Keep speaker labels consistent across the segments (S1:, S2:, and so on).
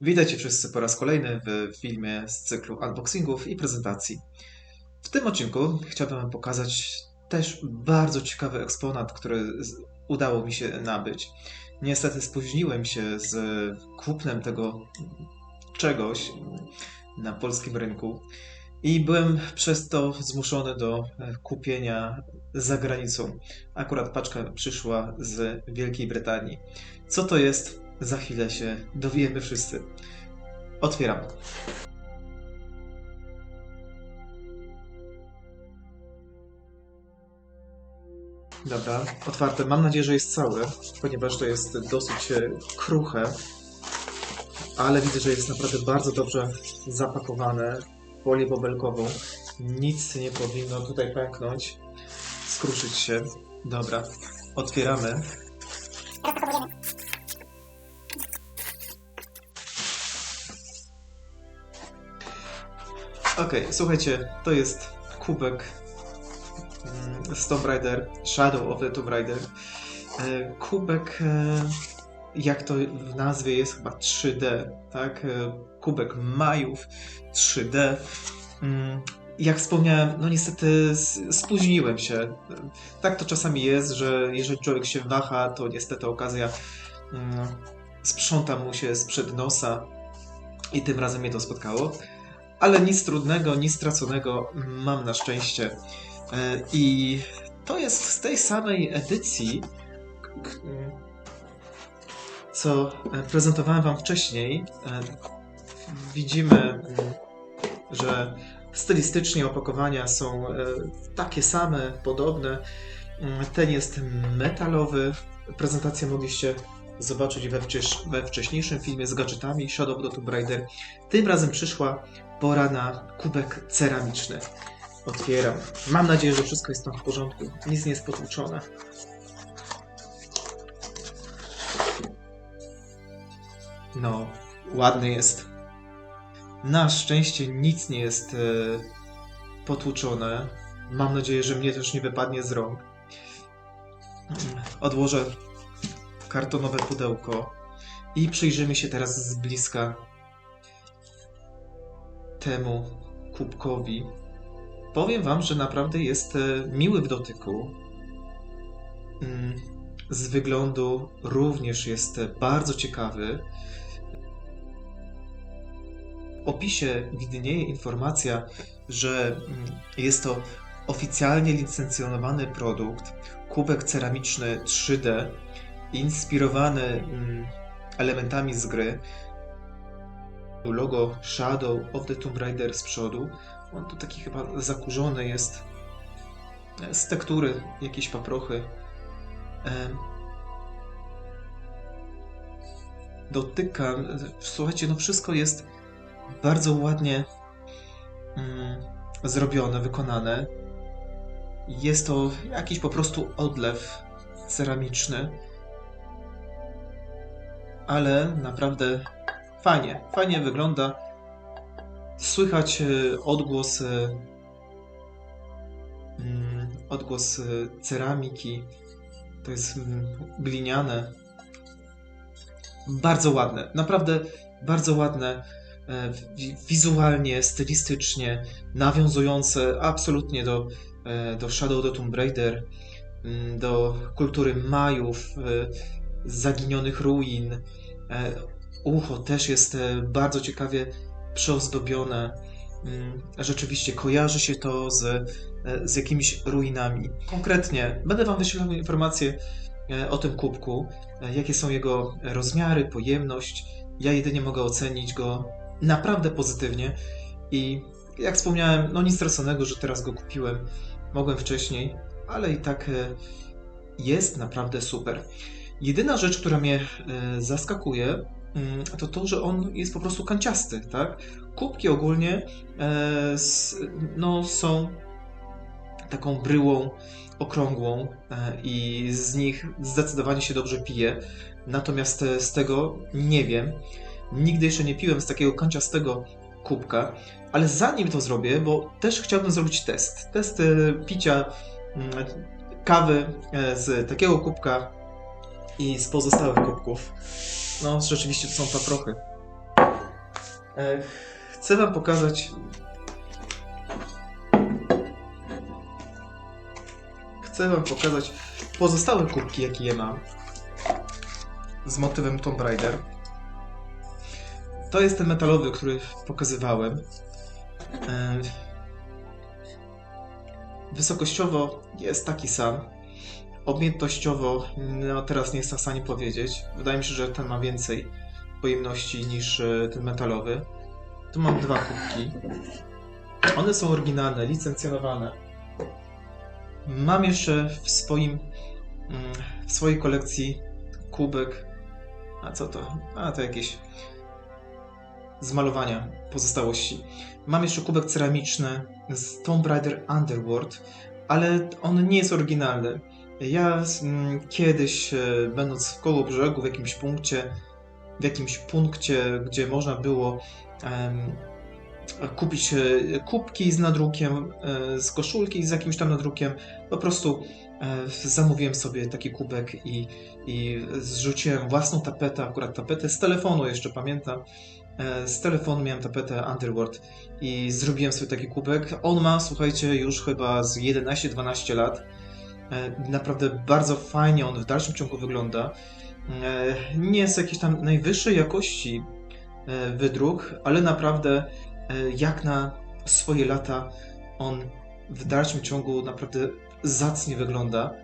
S1: Witajcie wszyscy po raz kolejny w filmie z cyklu unboxingów i prezentacji. W tym odcinku chciałbym Wam pokazać też bardzo ciekawy eksponat, który udało mi się nabyć. Niestety spóźniłem się z kupnem tego czegoś na polskim rynku i byłem przez to zmuszony do kupienia za granicą. Akurat paczka przyszła z Wielkiej Brytanii. Co to jest? Za chwilę się dowiemy wszyscy. Otwieram. Dobra, otwarte. Mam nadzieję, że jest całe, ponieważ to jest dosyć e, kruche, ale widzę, że jest naprawdę bardzo dobrze zapakowane w folię bobelkową. Nic nie powinno tutaj pęknąć, skruszyć się. Dobra, otwieramy. Okej, słuchajcie, to jest kubek mm, z Tomb Raider, Shadow of the Tomb Raider. E, Kubek, e, jak to w nazwie jest chyba 3D, tak? E, Kubek Majów 3D. Mm, Jak wspomniałem, no niestety spóźniłem się. Tak to czasami jest, że jeżeli człowiek się waha, to niestety okazja mm, sprząta mu się sprzed nosa i tym razem mnie to spotkało. Ale nic trudnego, nic straconego mam na szczęście. E, I to jest z tej samej edycji, co e, prezentowałem Wam wcześniej. E, Widzimy, mm, że stylistycznie opakowania są takie same, podobne. Mm, Ten jest metalowy. Prezentację mogliście zobaczyć we wcześniejszym filmie z gadżetami Shadow of the Tomb Raider. Tym razem przyszła pora na kubek ceramiczny. Otwieram. Mam nadzieję, że wszystko jest tam w porządku. Nic nie jest potłuczone. No, ładny jest. Na szczęście nic nie jest e, potłuczone. Mam nadzieję, że mnie też nie wypadnie z rąk. Odłożę kartonowe pudełko i przyjrzymy się teraz z bliska temu kubkowi. Powiem Wam, że naprawdę jest e, miły w dotyku. Mm, Z wyglądu również jest bardzo ciekawy. W opisie widnieje informacja, że mm, jest to oficjalnie licencjonowany produkt, kubek ceramiczny 3D, inspirowany mm, elementami z gry logo Shadow of the Tomb Raider z przodu. On tu taki chyba zakurzony jest. Z tektury jakieś paprochy. Em, Dotykam. Słuchajcie, no wszystko jest bardzo ładnie mm, zrobione, wykonane. Jest to jakiś po prostu odlew ceramiczny. Ale naprawdę fajnie, fajnie wygląda. Słychać e, odgłos e, mm, odgłos e, ceramiki. To jest mm, gliniane. Bardzo ładne, naprawdę bardzo ładne. wi- Wizualnie, stylistycznie, nawiązujące absolutnie do, do Shadow the Tomb Raider, mm, do kultury Majów, zaginionych ruin. Ucho też jest e, bardzo ciekawie przyozdobione. Mm, Rzeczywiście kojarzy się to z, e, z jakimiś ruinami. Konkretnie będę Wam wyświetlał informacje e, o tym kubku, jakie są jego rozmiary, pojemność. Ja jedynie mogę ocenić go naprawdę pozytywnie i jak wspomniałem, no nic straconego, że teraz go kupiłem. Mogłem wcześniej, ale i tak jest naprawdę super. Jedyna rzecz, która mnie zaskakuje, to to, że on jest po prostu kanciasty, tak? Kubki ogólnie e, s- no, są taką bryłą okrągłą e, i z nich zdecydowanie się dobrze pije. Natomiast e, z tego nie wiem. Nigdy jeszcze nie piłem z takiego kanciastego kubka, ale zanim to zrobię, bo też chciałbym zrobić test. Test e, picia mm, kawy e, z takiego kubka i z pozostałych kubków. No, rzeczywiście to są paprochy. E, Chcę Wam pokazać. Chcę Wam pokazać pozostałe kubki, jakie je mam. Z motywem Tomb Raider. To jest ten metalowy, który pokazywałem. E, Wysokościowo jest taki sam. Objętościowo, no teraz nie jestem w stanie powiedzieć. Wydaje mi się, że ten ma więcej pojemności niż e, ten metalowy. Tu mam dwa kubki. One są oryginalne, licencjonowane. Mam jeszcze w swoim mm, w swojej kolekcji kubek. A co to? A to jakieś z malowania pozostałości. Mam jeszcze kubek ceramiczny z Tomb Raider Underworld, ale on nie jest oryginalny. Ja mm, kiedyś, e, będąc w koło brzegu, w jakimś punkcie, w jakimś punkcie, gdzie można było kupić e, kubki z nadrukiem, e, z koszulki z jakimś tam nadrukiem, po prostu zamówiłem sobie taki kubek i, i zrzuciłem własną tapetę, akurat tapetę z telefonu jeszcze pamiętam, z telefonu miałem tapetę Underworld i zrobiłem sobie taki kubek. On ma, słuchajcie, już chyba z 11-12 lat. E, Naprawdę bardzo fajnie on w dalszym ciągu wygląda. E, Nie jest jakiejś tam najwyższej jakości e, wydruk, ale naprawdę jak na swoje lata on w dalszym ciągu naprawdę zacnie wygląda.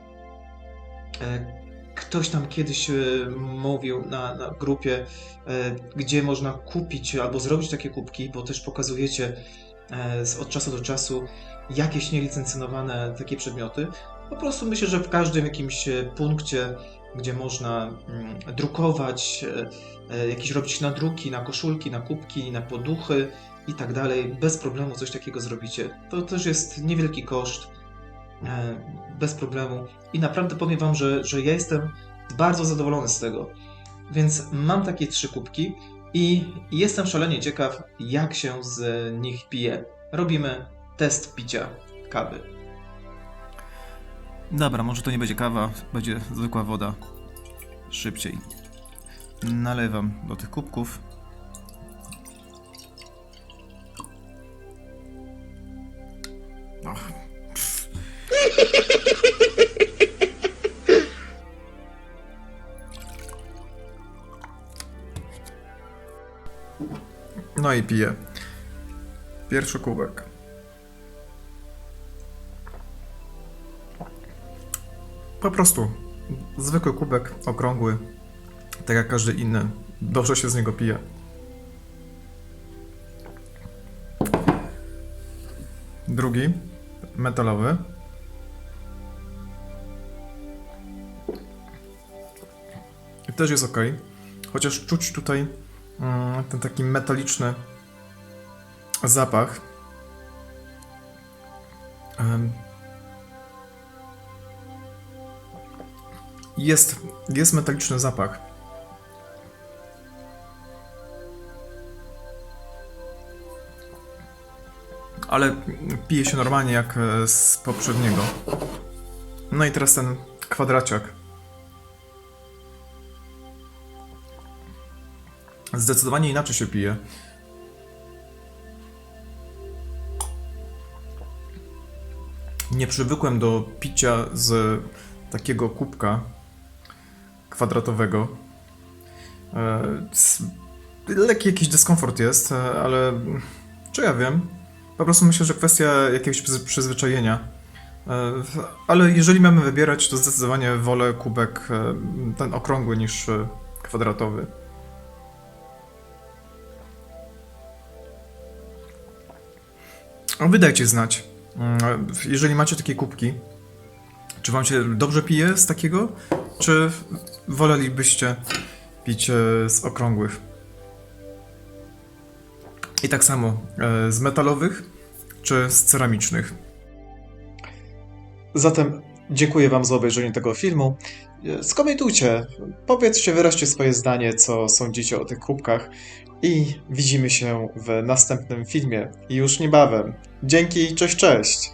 S1: Ktoś tam kiedyś mówił na, na grupie, gdzie można kupić albo zrobić takie kubki, bo też pokazujecie od czasu do czasu jakieś nielicencjonowane takie przedmioty. Po prostu myślę, że w każdym jakimś e, punkcie, gdzie można mm, drukować, e, e, jakieś robić nadruki na koszulki, na kubki, na poduchy i tak dalej, bez problemu coś takiego zrobicie. To też jest niewielki koszt, bez problemu. I naprawdę powiem Wam, że, że ja jestem bardzo zadowolony z tego. Więc mam takie trzy kubki i jestem szalenie ciekaw, jak się z nich pije. Robimy test picia kawy.
S2: Dobra, może to nie będzie kawa, będzie zwykła woda. Szybciej. Nalewam do tych kubków. Pff. No i piję. Pierwszy kubek. Po prostu zwykły kubek, okrągły, tak jak każdy inny. Dobrze się z niego pije. Drugi, metalowy. I Też jest ok, chociaż czuć tutaj mm, ten taki metaliczny zapach. Jest, jest metaliczny zapach. Ale pije się normalnie jak e, z poprzedniego. No i teraz ten kwadraciak. Zdecydowanie inaczej się pije. Nie przywykłem do picia z takiego kubka kwadratowego. E, Lekki jakiś dyskomfort jest, e, ale czy ja wiem? Po prostu myślę, że kwestia jakiegoś przyz- przyzwyczajenia. E, Ale jeżeli mamy wybierać, to zdecydowanie wolę kubek ten okrągły niż kwadratowy. Wydajcie znać. Jeżeli macie takie kubki, czy wam się dobrze pije z takiego, czy wolelibyście pić e, z okrągłych? I tak samo e, z metalowych, czy z ceramicznych?
S1: Zatem dziękuję Wam za obejrzenie tego filmu. E, Skomentujcie, powiedzcie, wyraźcie swoje zdanie, co sądzicie o tych kubkach i widzimy się w następnym filmie już niebawem. Dzięki, cześć, cześć!